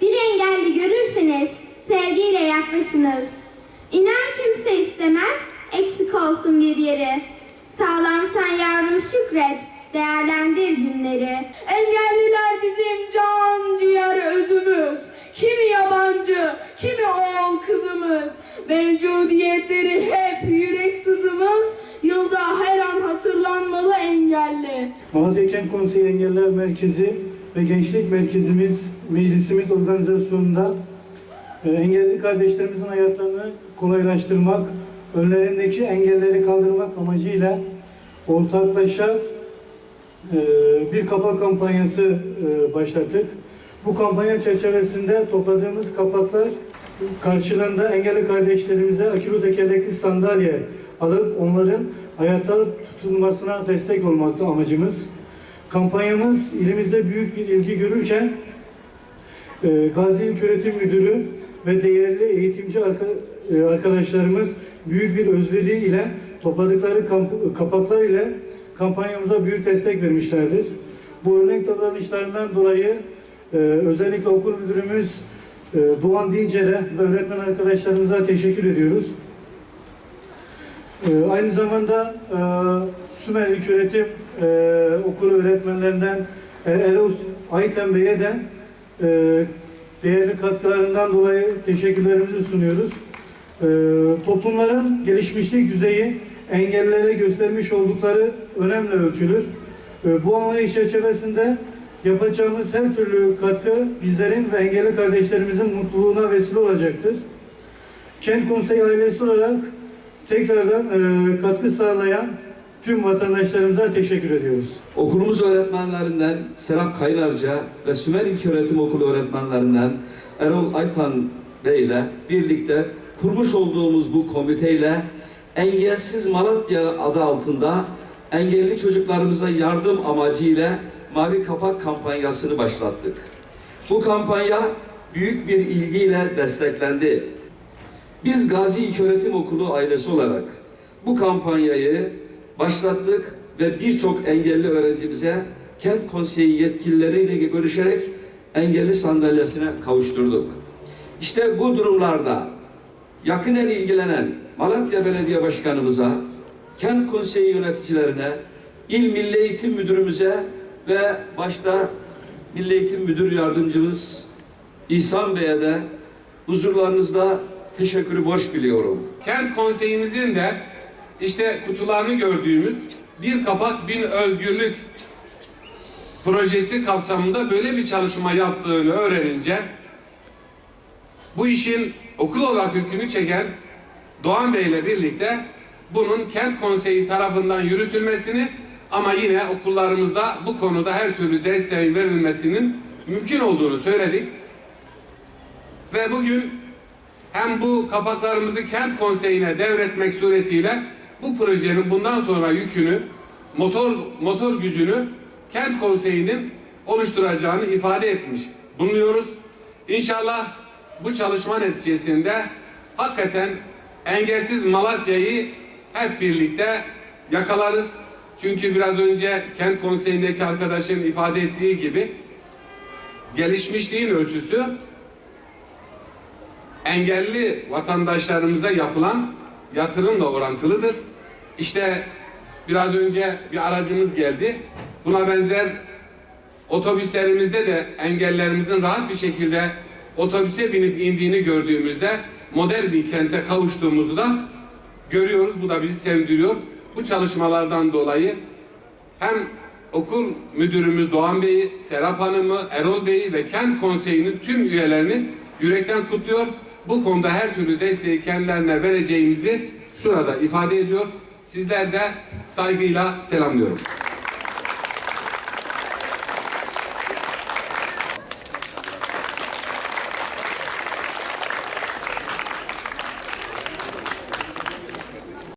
Bir engelli görürseniz sevgiyle yaklaşınız. İnan kimse istemez eksik olsun bir yeri. Sağlam sen yavrum şükret, değerlendir günleri. Engelliler bizim can ciğer özümüz. Kimi yabancı, kimi oğul kızımız. Mevcudiyetleri hep Malatya Kent Konseyi Engeller Merkezi ve Gençlik Merkezimiz, meclisimiz organizasyonunda e, engelli kardeşlerimizin hayatlarını kolaylaştırmak, önlerindeki engelleri kaldırmak amacıyla ortaklaşa e, bir kapak kampanyası e, başlattık. Bu kampanya çerçevesinde topladığımız kapaklar karşılığında engelli kardeşlerimize akülü tekerlekli sandalye alıp onların hayatta tutulmasına destek olmakta amacımız. Kampanyamız ilimizde büyük bir ilgi görürken e, Gazi İlköğretim Müdürü ve değerli eğitimci arka- e, arkadaşlarımız büyük bir özveri ile topladıkları kamp- kapaklar ile kampanyamıza büyük destek vermişlerdir. Bu örnek davranışlarından dolayı e, özellikle okul müdürümüz e, Doğan Dincer'e ve öğretmen arkadaşlarımıza teşekkür ediyoruz. E, aynı zamanda e, Sümer İlköğretim e, Okulu öğretmenlerinden e, Erol Ayten Bey'e de e, değerli katkılarından dolayı teşekkürlerimizi sunuyoruz. E, toplumların gelişmişlik düzeyi engellilere göstermiş oldukları önemli ölçülür. E, bu anlayış çerçevesinde yapacağımız her türlü katkı bizlerin ve engelli kardeşlerimizin mutluluğuna vesile olacaktır. Kent Konseyi ailesi olarak tekrardan e, katkı sağlayan tüm vatandaşlarımıza teşekkür ediyoruz. Okulumuz öğretmenlerinden Serap Kaynarca ve Sümer İlköğretim Okulu öğretmenlerinden Erol Aytan Bey ile birlikte kurmuş olduğumuz bu komiteyle Engelsiz Malatya adı altında engelli çocuklarımıza yardım amacıyla Mavi Kapak kampanyasını başlattık. Bu kampanya büyük bir ilgiyle desteklendi. Biz Gazi İlköğretim Okulu ailesi olarak bu kampanyayı başlattık ve birçok engelli öğrencimize kent konseyi yetkilileriyle görüşerek engelli sandalyesine kavuşturduk. İşte bu durumlarda yakinen ilgilenen Malatya Belediye Başkanımıza, kent konseyi yöneticilerine, il Milli Eğitim Müdürümüze ve başta Milli Eğitim Müdür Yardımcımız İhsan Bey'e de huzurlarınızda teşekkürü borç biliyorum. Kent konseyimizin de işte kutularını gördüğümüz bir kapak bin özgürlük projesi kapsamında böyle bir çalışma yaptığını öğrenince bu işin okul olarak yükünü çeken Doğan Bey ile birlikte bunun kent konseyi tarafından yürütülmesini ama yine okullarımızda bu konuda her türlü desteğin verilmesinin mümkün olduğunu söyledik. Ve bugün hem bu kapaklarımızı kent konseyine devretmek suretiyle bu projenin bundan sonra yükünü, motor motor gücünü kent konseyinin oluşturacağını ifade etmiş bulunuyoruz. İnşallah bu çalışma neticesinde hakikaten engelsiz Malatya'yı hep birlikte yakalarız. Çünkü biraz önce kent konseyindeki arkadaşın ifade ettiği gibi gelişmişliğin ölçüsü engelli vatandaşlarımıza yapılan yatırımla orantılıdır. İşte biraz önce bir aracımız geldi. Buna benzer otobüslerimizde de engellerimizin rahat bir şekilde otobüse binip indiğini gördüğümüzde modern bir kente kavuştuğumuzu da görüyoruz. Bu da bizi sevindiriyor. Bu çalışmalardan dolayı hem okul müdürümüz Doğan Bey'i, Serap Hanım'ı, Erol Bey'i ve kent konseyinin tüm üyelerini yürekten kutluyor. Bu konuda her türlü desteği kendilerine vereceğimizi şurada ifade ediyor. Sizler de saygıyla selamlıyorum.